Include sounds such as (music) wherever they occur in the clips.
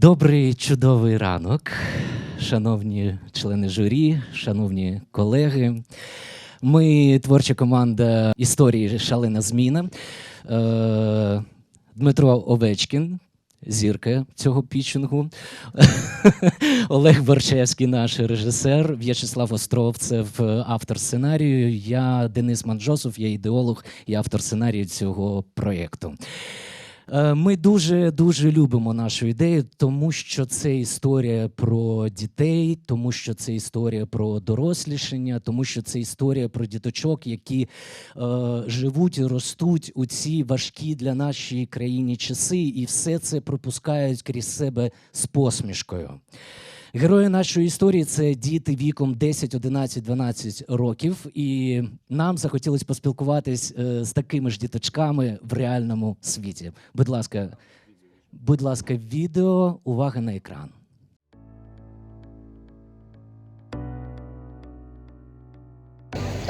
Добрий чудовий ранок, шановні члени журі, шановні колеги. Ми творча команда історії Шалена зміна. Е, Дмитро Овечкін, зірка цього пітчингу. (laughs) Олег Борчевський, наш режисер, В'ячеслав Островцев, автор сценарію. Я Денис Манджосов, я ідеолог і автор сценарію цього проєкту. Е, Ми дуже дуже любимо нашу ідею, тому що це історія про дітей, тому що це історія про дорослішення, тому що це історія про діточок, які е, живуть і ростуть у ці важкі для нашої країни часи, і все це пропускають крізь себе з посмішкою. Герої нашої історії це діти віком 10, 11, 12 років, і нам захотілося поспілкуватись е, з такими ж діточками в реальному світі. Будь ласка, будь ласка, відео, увага на екран.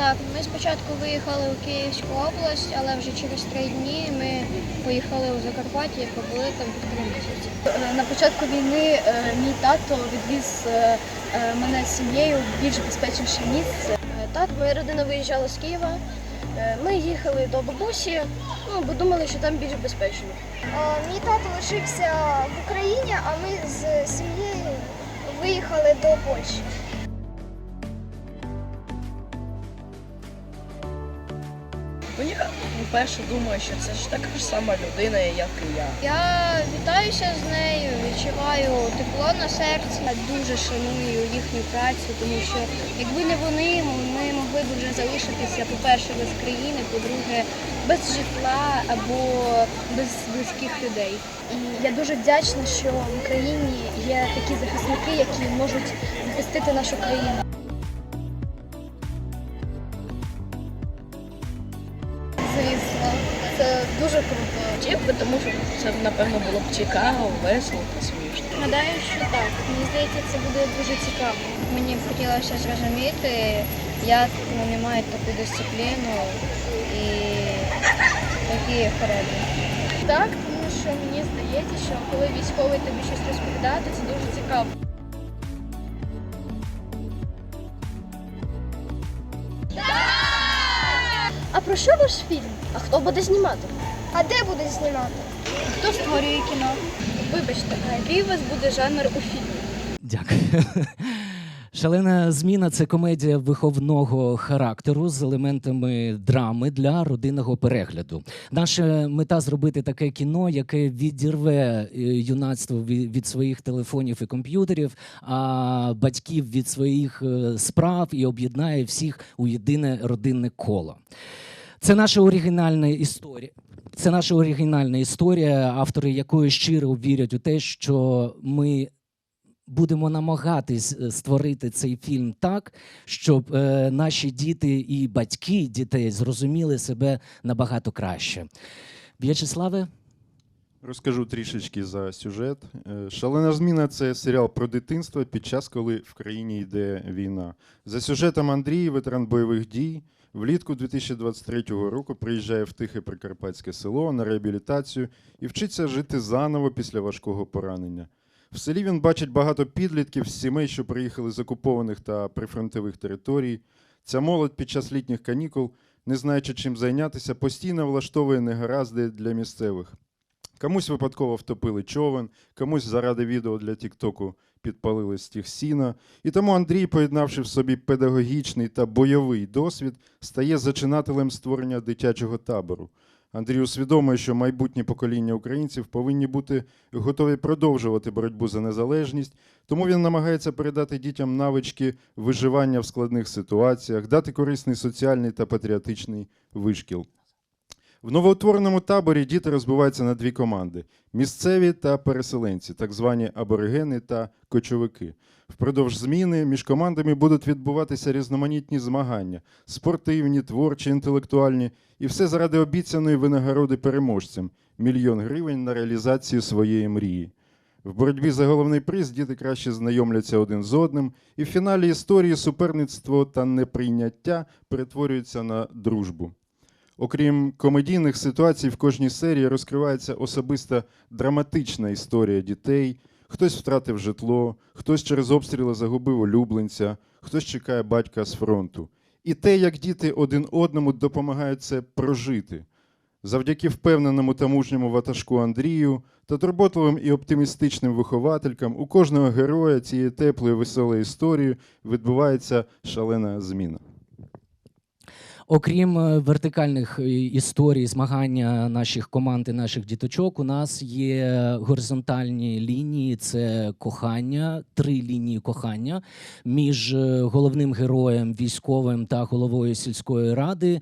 Так, ми спочатку виїхали у Київську область, але вже через три дні ми поїхали у Закарпаття і побули там півтори місяці. Е, На початку війни е, мій тато відвіз е, мене з сім'єю в більш безпечніше місце. Так, моя родина виїжджала з Києва. Ми їхали до бабусі, ну, бо думали, що там більш безпечно. Мій тато лишився в Україні, а ми з сім'єю виїхали до Польщі. Ну, я думаю, що це ж така ж сама людина, як і я. Я вітаюся з нею, відчуваю тепло на серці. Я дуже шаную їхню працю, тому що якби не вони, ми могли б вже залишитися, по-перше, без країни, по-друге, без житла або без близьких людей. І я дуже вдячна, що в Україні є такі захисники, які можуть захистити нашу країну. Це дуже круто. Би, тому що це напевно було б цікаво, весело та смішно. Гадаю, що так. Мені здається, це буде дуже цікаво. Мені б хотілося зрозуміти, як вони мають таку дисципліну і такі характер. Так, тому що мені здається, що коли військовий тобі щось розповідає, то це дуже цікаво. Про що ваш фільм? А хто буде знімати? А де буде знімати? Хто створює кіно? Вибачте, а який у вас буде жанр у фільмі? Дякую. Шалена зміна це комедія виховного характеру з елементами драми для родинного перегляду. Наша мета зробити таке кіно, яке відірве е, юнацтво від своїх телефонів і комп'ютерів, а батьків від своїх е, справ і об'єднає всіх у єдине родинне коло. Це наша оригінальна історія. Це наша оригінальна історія, автори якої щиро вірять у те, що ми будемо намагатись е, створити цей фільм так, щоб е, наші діти і батьки дітей зрозуміли себе набагато краще. В'ячеславе, Розкажу трішечки за сюжет. Е, Шалена зміна це серіал про дитинство під час, коли в країні йде війна. За сюжетом Андрій, ветеран бойових дій, влітку 2023 року приїжджає в тихе прикарпатське село на реабілітацію і вчиться жити заново після важкого поранення. В селі він бачить багато підлітків з сімей, що приїхали з окупованих та прифронтових територій. Ця молодь під час літніх канікул, не знаючи чим зайнятися, постійно влаштовує негаразди для місцевих. Комусь випадково втопили човен, комусь заради відео для Тіктоку підпалили стіг сіна. І тому Андрій, поєднавши в собі педагогічний та бойовий досвід, стає зачинателем створення дитячого табору. Андрій усвідомує, що майбутнє покоління українців повинні бути готові продовжувати боротьбу за незалежність, тому він намагається передати дітям навички виживання в складних ситуаціях, дати корисний соціальний та патріотичний вишкіл. В новоутвореному таборі діти розбиваються на дві команди: місцеві та переселенці, так звані аборигени та кочовики. Впродовж зміни між командами будуть відбуватися різноманітні змагання: спортивні, творчі, інтелектуальні, і все заради обіцяної винагороди переможцям мільйон гривень на реалізацію своєї мрії. В боротьбі за головний приз діти краще знайомляться один з одним, і в фіналі історії суперництво та неприйняття перетворюються на дружбу. Окрім комедійних ситуацій, в кожній серії розкривається особиста драматична історія дітей, Хтось втратив житло, хтось через обстріли загубив улюбленця, хтось чекає батька з фронту. І те, як діти один одному допомагають це прожити. Завдяки впевненому та мужньому ватажку Андрію та турботливим і оптимістичним вихователькам у кожного героя цієї теплої веселої історії відбувається шалена зміна. Окрім е, вертикальних е, історій, змагання наших команд і наших діточок, у нас є горизонтальні лінії. Це кохання, три лінії кохання між е, головним героєм, військовим та головою сільської ради,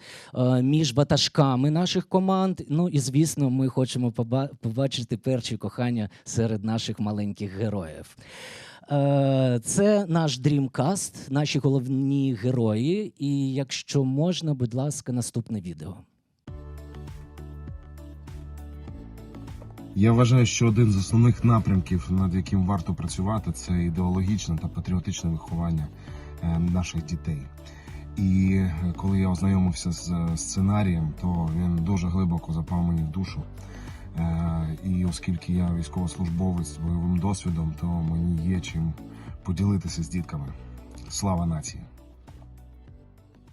між ватажками наших команд. Ну і звісно, ми хочемо побачити перші кохання серед наших маленьких героїв. Е, Це наш дрімкаст, наші головні герої. І якщо можна, будь ласка, наступне відео. Я вважаю, що один з основних напрямків, над яким варто працювати, це ідеологічне та патріотичне виховання е, наших дітей. І е, коли я ознайомився з сценарієм, то він дуже глибоко запав мені в душу. Е, І оскільки я військовослужбовець з бойовим досвідом, то мені є чим поділитися з дітками. Слава нації!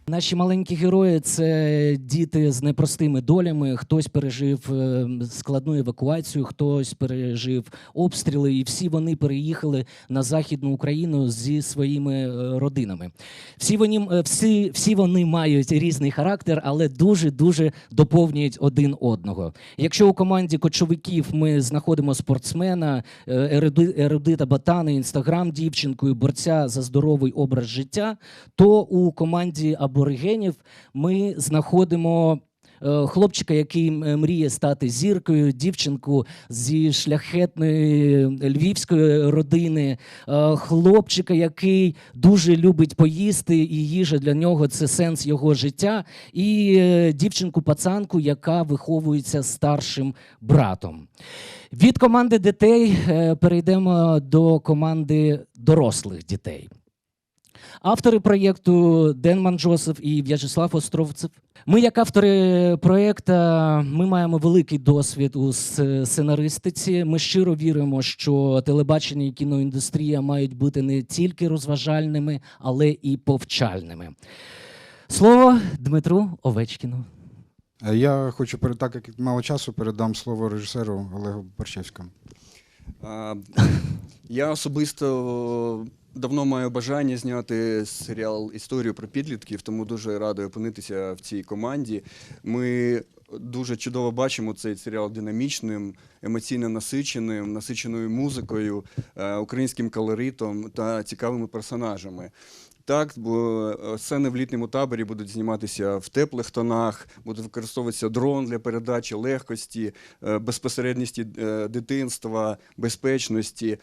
Наші маленькі герої це діти з непростими долями. Хтось пережив е, складну евакуацію, хтось пережив обстріли, і всі вони переїхали на західну Україну зі своїми е, родинами. Всі вони, е, всі, всі вони мають різний характер, але дуже дуже доповнюють один одного. Якщо у команді кочовиків ми знаходимо спортсмена, еруди- ерудита ботана, інстаграм дівчинку і борця за здоровий образ життя, то у команді аборигенів ми знаходимо. е, Хлопчика, який мріє стати зіркою, дівчинку зі шляхетної львівської родини, е, хлопчика, який дуже любить поїсти, і їжа для нього це сенс його життя, і е, дівчинку-пацанку, яка виховується старшим братом. Від команди дітей перейдемо до команди дорослих дітей. Автори проєкту Денман Джосеф і В'ячеслав Островцев. Ми, як автори проєкту, ми маємо великий досвід у сценаристиці. Ми щиро віримо, що телебачення і кіноіндустрія мають бути не тільки розважальними, але і повчальними. Слово Дмитру Овечкіну. Е, Я хочу перед так як мало часу передам слово режисеру Олегу Борщевському. Я особисто давно маю бажання зняти серіал Історію про підлітків, тому дуже радий опинитися в цій команді. Ми дуже чудово бачимо цей серіал динамічним, емоційно насиченим, насиченою музикою, е, українським колоритом та цікавими персонажами. Так, бо е, сцени в літньому таборі будуть зніматися в теплих тонах, буде використовуватися дрон для передачі легкості, е, безпосередності е, дитинства, безпечності.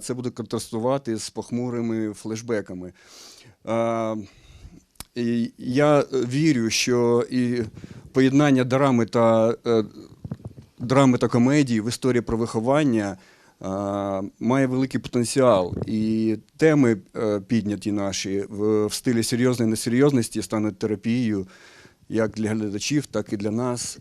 Це буде контрастувати з похмурими флешбеками. І Я е, вірю, що і поєднання драми та е, драми та комедії в історії про виховання е, має великий потенціал. І теми підняті наші в стилі серйозної несерйозності стануть терапією як для глядачів, так і для нас.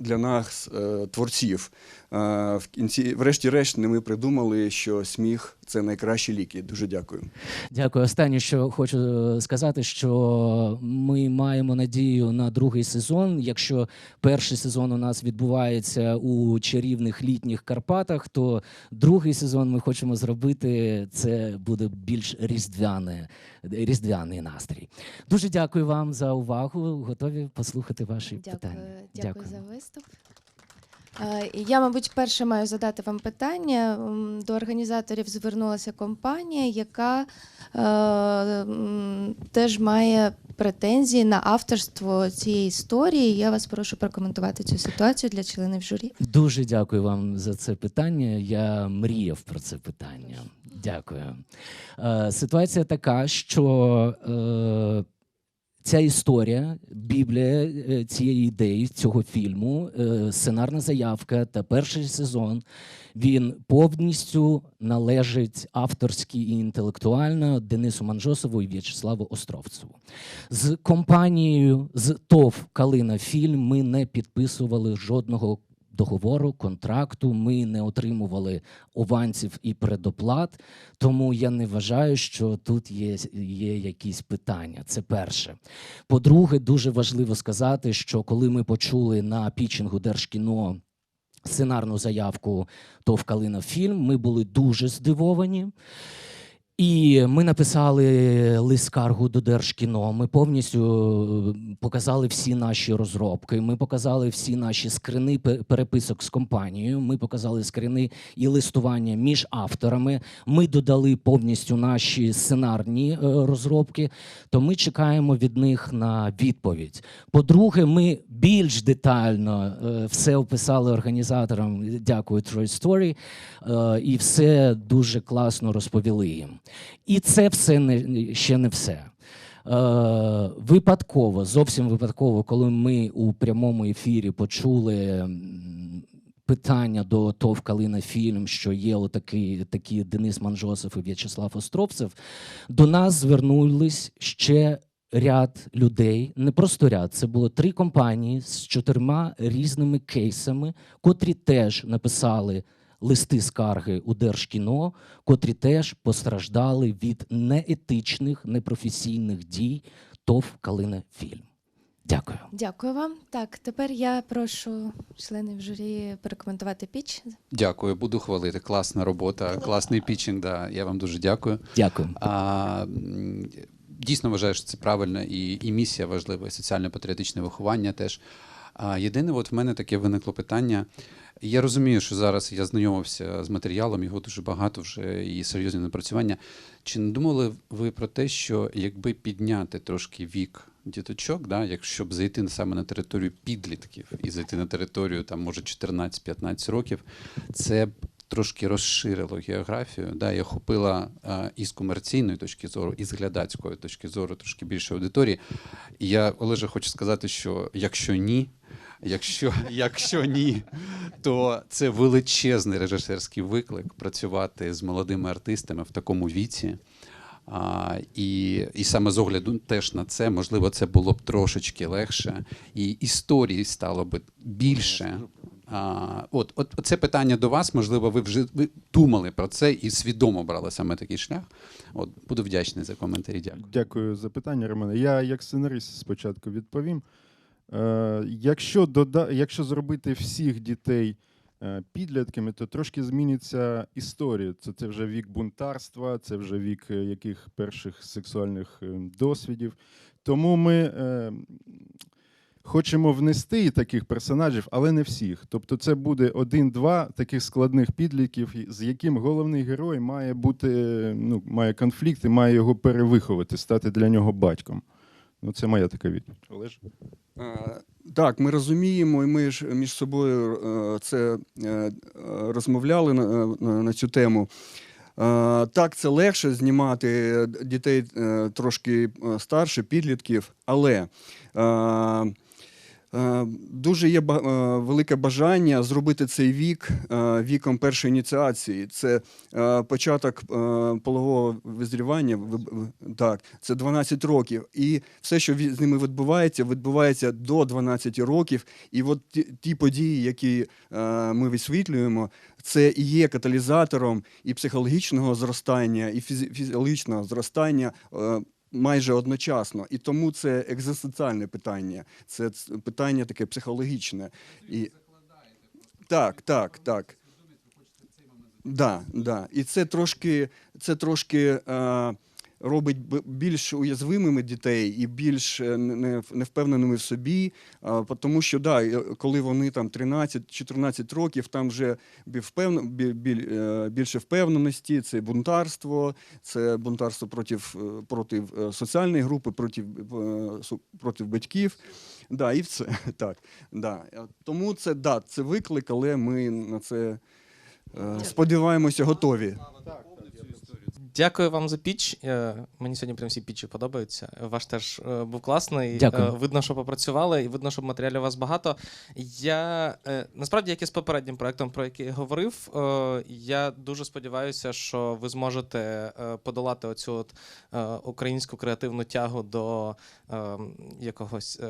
Для нас, е, творців, Е, в кінці, врешті-решт, не ми придумали, що сміх це найкращі ліки. Дуже дякую. Дякую. Останнє, що хочу е, сказати, що ми маємо надію на другий сезон. Якщо перший сезон у нас відбувається у чарівних літніх Карпатах, то другий сезон ми хочемо зробити. Це буде більш різдвяне, різдвяний настрій. Дуже дякую вам за увагу. Готові послухати ваші Дякую, питання. дякую за виступ. Е, і Я, мабуть, перше маю задати вам питання. До організаторів звернулася компанія, яка е, теж має претензії на авторство цієї історії. Я вас прошу прокоментувати цю ситуацію для членів журі. Дуже дякую вам за це питання. Я мріяв про це питання. Дякую. Е, ситуація така, що е, ця історія, біблія е, цієї ідеї, цього фільму, е, сценарна заявка та перший сезон. Він повністю належить авторськи і інтелектуально Денису Манжосову і В'ячеславу Островцеву. З компанією з ТОВ Калина Фільм ми не підписували жодного договору, контракту. Ми не отримували авансів і предоплат. Тому я не вважаю, що тут є, є якісь питання. Це перше. По-друге, дуже важливо сказати, що коли ми почули на пічингу Держкіно сценарну заявку ТОВ Калина Фільм, ми були дуже здивовані. І ми написали лист скаргу до Держкіно. Ми повністю е, показали всі наші розробки. Ми показали всі наші скрини переписок з компанією. Ми показали скрини і листування між авторами. Ми додали повністю наші сценарні е, розробки. То ми чекаємо від них на відповідь. По-друге, ми більш детально е, все описали організаторам. Дякую Troy Story, і все дуже класно розповіли їм. І це все не ще не все. Е, випадково, зовсім випадково, коли ми у прямому ефірі почули питання до ТОВ Калина Фільм, що є отакий такі Денис Манжосов і В'ячеслав Островцев, до нас звернулись ще ряд людей, не просто ряд, це було три компанії з чотирма різними кейсами, котрі теж написали листи скарги у Держкіно, котрі теж постраждали від неетичних, непрофесійних дій ТОВ Калина Фільм. Дякую. Дякую вам. Так, тепер я прошу членів журі перекоментувати піч. Дякую, буду хвалити. Класна робота, класний пічинг. Да. Я вам дуже дякую. Дякую. А, дійсно вважаю, що це правильно, і, і місія важлива, і соціально-патріотичне виховання теж. А, єдине, от в мене таке виникло питання. Я розумію, що зараз я знайомився з матеріалом, його дуже багато вже і серйозні напрацювання. Чи не думали ви про те, що якби підняти трошки вік діточок, да, якщо б зайти саме на територію підлітків і зайти на територію там, може, 14-15 років, це б трошки розширило географію, да, і охопила а, і з комерційної точки зору, і з глядацької точки зору трошки більше аудиторії. І я, Олеже, хочу сказати, що якщо ні, Якщо, якщо ні, то це величезний режисерський виклик працювати з молодими артистами в такому віці. А, і, і саме з огляду теж на це, можливо, це було б трошечки легше, і історії стало б більше. А, от, от це питання до вас. Можливо, ви вже ви думали про це і свідомо брали саме такий шлях. От буду вдячний за коментарі. Дякую. Дякую за питання, Романе. Я як сценарист спочатку відповім. Е, якщо, дода... якщо зробити всіх дітей е, підлітками, то трошки зміниться історія. Це, це вже вік бунтарства, це вже вік е, яких перших сексуальних досвідів. Тому ми хочемо внести таких персонажів, але не всіх. Тобто, це буде один-два таких складних підлітків, з яким головний герой має бути, ну, має конфлікт і має його перевиховати, стати для нього батьком. Ну, це моя така відповідь. Олеж? Е, Так, ми розуміємо, і ми ж між собою е, це е, розмовляли на, на, на цю тему. Так, це легше знімати дітей трошки старше, підлітків, але дуже є е, велике бажання зробити цей вік е, віком першої ініціації. Це е, початок е, полового визрівання. Так, це 12 років. І все, що з ними відбувається, відбувається до 12 років. І от ті, події, які е, ми висвітлюємо, це і є каталізатором і психологічного зростання, і фізіологічного зростання. Майже одночасно, і тому це екзистенціальне питання, це питання таке психологічне. І... Так, так, так. Да, да. І це трошки, це трошки е, робить б- більш уязвимими дітей і більш е, не- не- невпевненими в собі. тому що да, е, коли вони там 13-14 років, там вже е, більше впевненості, це бунтарство, це бунтарство проти, проти соціальної групи, проти, проти батьків. Да, і все. (laughs) Так, да. Тому це, да, це виклик, але ми на це. Сподіваємося, готові. Дякую вам за піч. Е, Мені сьогодні прям всі пічі подобаються. Ваш теж е, був класний. Дякую. Е, Видно, що попрацювали, і видно, що матеріалів у вас багато. Я насправді, як і з попереднім проектом, про який я говорив, я дуже сподіваюся, що ви зможете подолати оцю от українську креативну тягу до якогось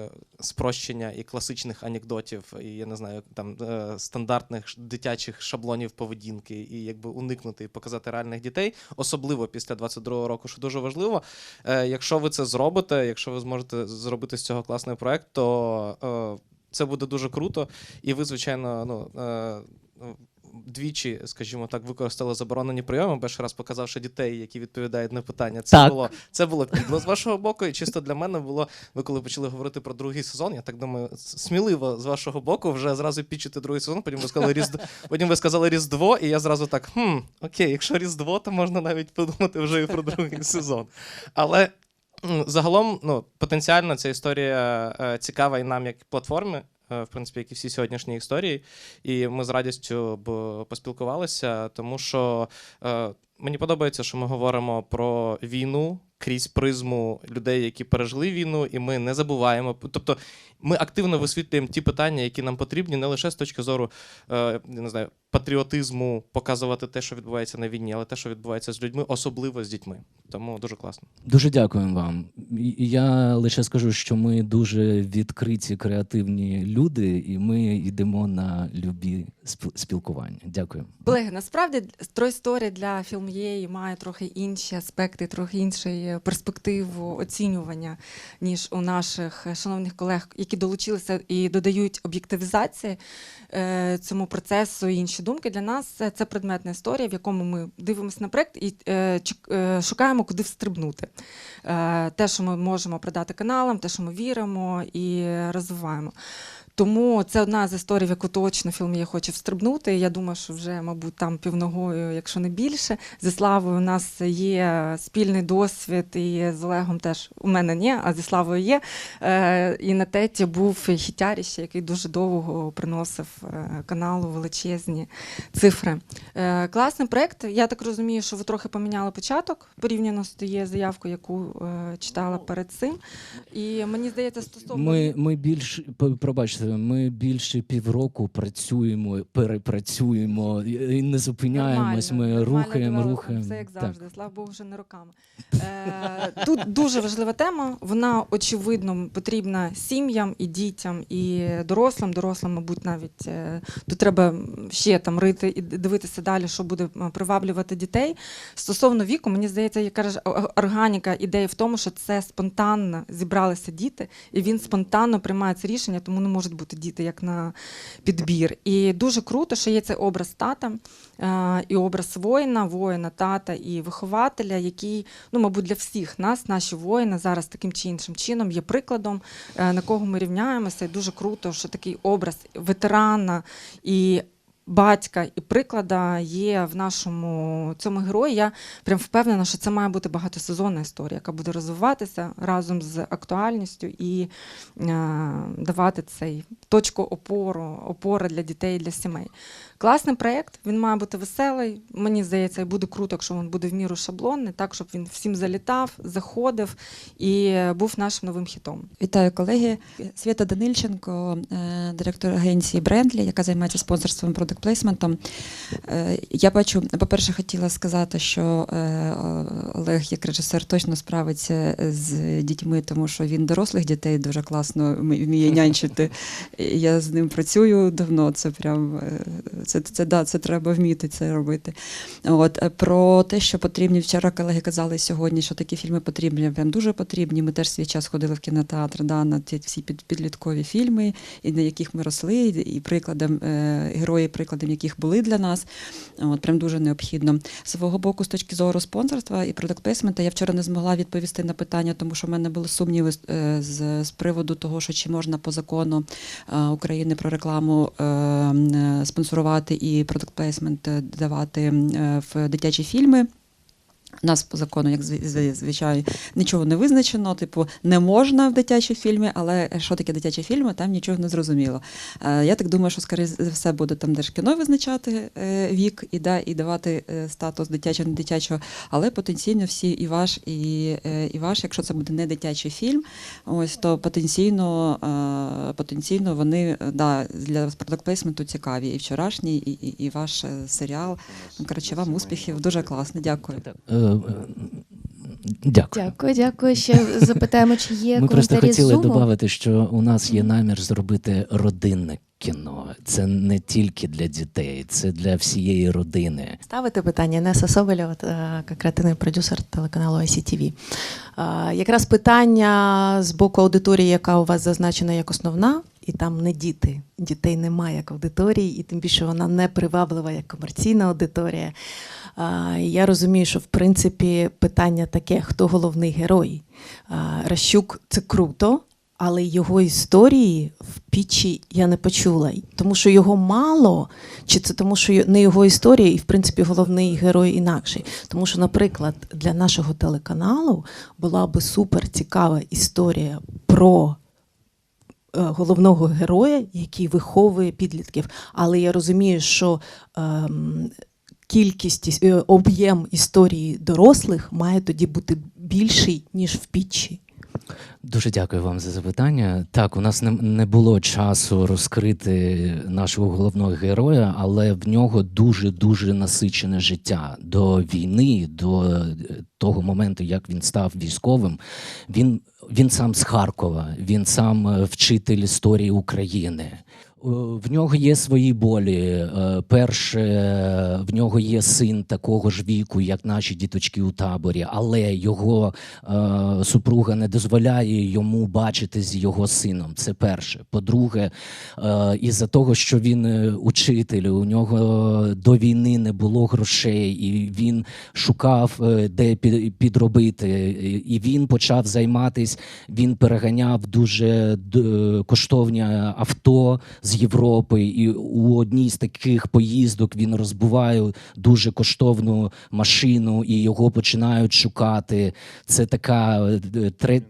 спрощення і класичних анекдотів, і я не знаю, там стандартних дитячих шаблонів поведінки, і якби уникнути і показати реальних дітей, особливо після 22-го року, що дуже важливо. Е, якщо ви це зробите, якщо ви зможете зробити з цього класний проект, то е, це буде дуже круто. І ви, звичайно, ну. Двічі, скажімо так, використали заборонені прийоми, перший раз показавши дітей, які відповідають на питання. Це Так. було це було підло з вашого боку, і чисто для мене було. Ви коли почали говорити про другий сезон, я так думаю, сміливо з вашого боку вже зразу пічити другий сезон. Потім ви сказали різдво, потім ви сказали Різдво, і я зразу так: хм, окей, якщо Різдво, то можна навіть подумати вже і про другий сезон. Але загалом, ну, потенціально ця історія е, цікава і нам як платформі. Е, В принципі, як і всі сьогоднішні історії, і ми з радістю б поспілкувалися, тому що е, мені подобається, що ми говоримо про війну крізь призму людей, які пережили війну, і ми не забуваємо. Тобто, ми активно висвітлюємо ті питання, які нам потрібні, не лише з точки зору е, я не знаю, патріотизму, показувати те, що відбувається на війні, але те, що відбувається з людьми, особливо з дітьми. Тому дуже класно. Дуже дякуємо вам. Я лише скажу, що ми дуже відкриті, креативні люди, і ми йдемо на любі спіл- спілкування. Дякую. Колеги, насправді Трой Story для фільм'єї має трохи інші аспекти, трохи іншу перспективу оцінювання, ніж у наших е, шановних колег, які долучилися і додають об'єктивізації е, цьому процесу і інші думки. Для нас це, предметна історія, в якому ми дивимося на проект і е, е, шукаємо, куди встрибнути. Е, те, що ми можемо продати каналам, те, що ми віримо і розвиваємо. Тому це одна з історій, в яку точно фільм я хочу встрибнути. Я думаю, що вже, мабуть, там півногою, якщо не більше. Зі Славою у нас є спільний досвід, і з Олегом теж у мене ні, а зі Славою є. Е, І на теті був хітяріще, який дуже довго приносив е, каналу величезні цифри. Е, Класний проект. Я так розумію, що ви трохи поміняли початок порівняно з тією заявкою, яку читала перед цим. І мені здається, стосовно Ми, ми більш пробачте, ми більше півроку працюємо, перепрацюємо і не зупиняємось. Ми Нормально, рухаємо, рухаємо. Все як завжди, слава Богу, вже не роками. Е, тут дуже важлива тема. Вона очевидно потрібна сім'ям і дітям, і дорослим. Дорослим, мабуть, навіть е, тут треба ще там рити і дивитися далі, що буде приваблювати дітей. Стосовно віку, мені здається, яка ж органіка ідея в тому, що це спонтанно зібралися діти, і він спонтанно приймає це рішення, тому не можуть бути діти як на підбір. І дуже круто, що є цей образ тата е, і образ воїна, воїна, тата і вихователя, який, ну, мабуть, для всіх нас, наші воїни зараз таким чи іншим чином є прикладом, е, на кого ми рівняємося. І дуже круто, що такий образ ветерана і. Батька і приклада є в нашому цьому герої. Я прям впевнена, що це має бути багатосезонна історія, яка буде розвиватися разом з актуальністю і е, давати цей точку опору, опори для дітей, для сімей. Класний проєкт, він має бути веселий. Мені здається, і буде круто, якщо він буде в міру шаблонний, так щоб він всім залітав, заходив і був нашим новим хітом. Вітаю колеги. Свята Данильченко, е, директор агенції Брендлі, яка займається спонсорством продакт плейсментом. Е, Я бачу, по-перше, хотіла сказати, що е, Олег, як режисер, точно справиться з дітьми, тому що він дорослих дітей дуже класно вміє нянчити. (laughs) Я з ним працюю давно. Це прям е, це, це, да, це треба вміти це робити. От е, про те, що потрібні вчора колеги казали сьогодні, що такі фільми потрібні, прям дуже потрібні. Ми теж свій час ходили в кінотеатр да, на ті всі під, підліткові фільми, і на яких ми росли, і, прикладом е, герої, прикладом яких були для нас. От прям дуже необхідно. З свого боку, з точки зору спонсорства і продакт-плейсмента, я вчора не змогла відповісти на питання, тому що в мене були сумніви з, з приводу того, що чи можна по закону України про рекламу е, е, спонсорувати і продакт-плейсмент е, давати е, в дитячі фільми. У нас по закону, як звичайно, нічого не визначено, типу, не можна в дитячі фільми, але що таке дитячі фільми, там нічого не зрозуміло. Е, Я так думаю, що скоріше за все буде там Держкіно визначати е, вік і, да, і давати е, статус дитячого, не дитячого, але потенційно всі і ваш, і, і ваш, якщо це буде не дитячий фільм, ось то потенційно, потенційно вони да, для продакт-плейсменту цікаві. І вчорашній, і, і, і ваш серіал. Коротше, вам успіхів. Дуже класно. Дякую. Е, Дякую. Дякую, дякую. Ще запитаємо, чи є Ми просто хотіли додати, що у нас є намір зробити родинне кіно. Це не тільки для дітей, це для всієї родини. Ставити питання Неса Соболєва, е, креативний продюсер телеканалу ICTV. Е, Якраз питання з боку аудиторії, яка у вас зазначена як основна, і там не діти. Дітей немає як аудиторії, і тим більше вона не приваблива як комерційна аудиторія. Я розумію, що в принципі питання таке: хто головний герой? Ращук це круто. Але його історії в пічі я не почула, тому що його мало, чи це тому, що не його історія, і в принципі головний герой інакший. Тому що, наприклад, для нашого телеканалу була би супер цікава історія про е, головного героя, який виховує підлітків. Але я розумію, що ем, кількість е, об'єм історії дорослих має тоді бути більший ніж в пічі. Дуже дякую вам за запитання. Так, у нас не, не було часу розкрити нашого головного героя, але в нього дуже дуже насичене життя до війни, до е, того моменту, як він став військовим. Він, він сам з Харкова, він сам е, вчитель історії України. Е, В нього є свої болі. Е, Перше, в нього є син такого ж віку, як наші діточки у таборі, але його е, супруга не дозволяє йому бачити з його сином. Це перше. По-друге, е, із-за того, що він е, учитель, у нього до війни не було грошей, і він шукав, де підробити. І він почав займатись. Він переганяв дуже коштовні авто з Європи, і у одній з таких поїздок він розбиває дуже коштовну машину, і його починають шукати. Це така е,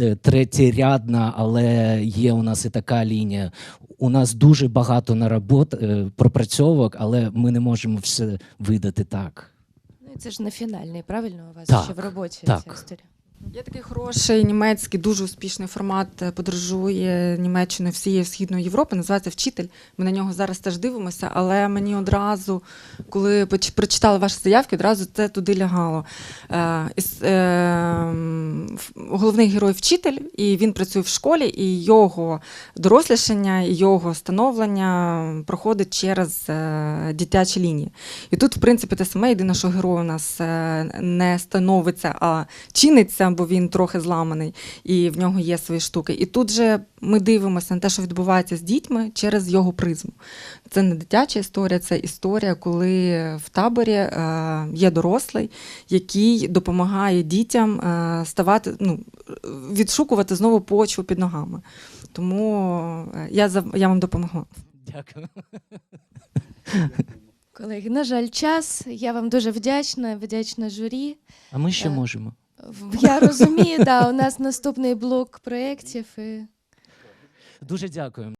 е, третєрядна, але є у нас і така лінія. У нас дуже багато наробот, е, пропрацьовок, але ми не можемо все видати так. Ну, і це ж не фінальний, правильно у вас Так, ще в роботі так. ця історія. Є такий хороший німецький, дуже успішний формат. е, Подорожує Німеччиною всією східною Європи. Називається Вчитель. Ми на нього зараз теж дивимося, але мені одразу, коли прочитала ваші заявки, одразу це туди лягало. Е, е, головний герой вчитель, і він працює в школі, і його дорослішання, і його становлення проходить через дитячі лінії. І тут, в принципі, те саме єдине, що герой у нас не становиться, а чиниться, бо він трохи зламаний, і в нього є свої штуки. І тут же ми дивимося на те, що відбувається з дітьми через його призму. Це не дитяча історія, це історія, коли в таборі е, є дорослий, який допомагає дітям е, ставати, ну, відшукувати знову почву під ногами. Тому е, я, за- я вам допомогла. Дякую. Колеги, на жаль, час. Я вам дуже вдячна, вдячна журі. А ми ще можемо. Я розумію, да, у нас наступний блок проєктів. І... Дуже дякую.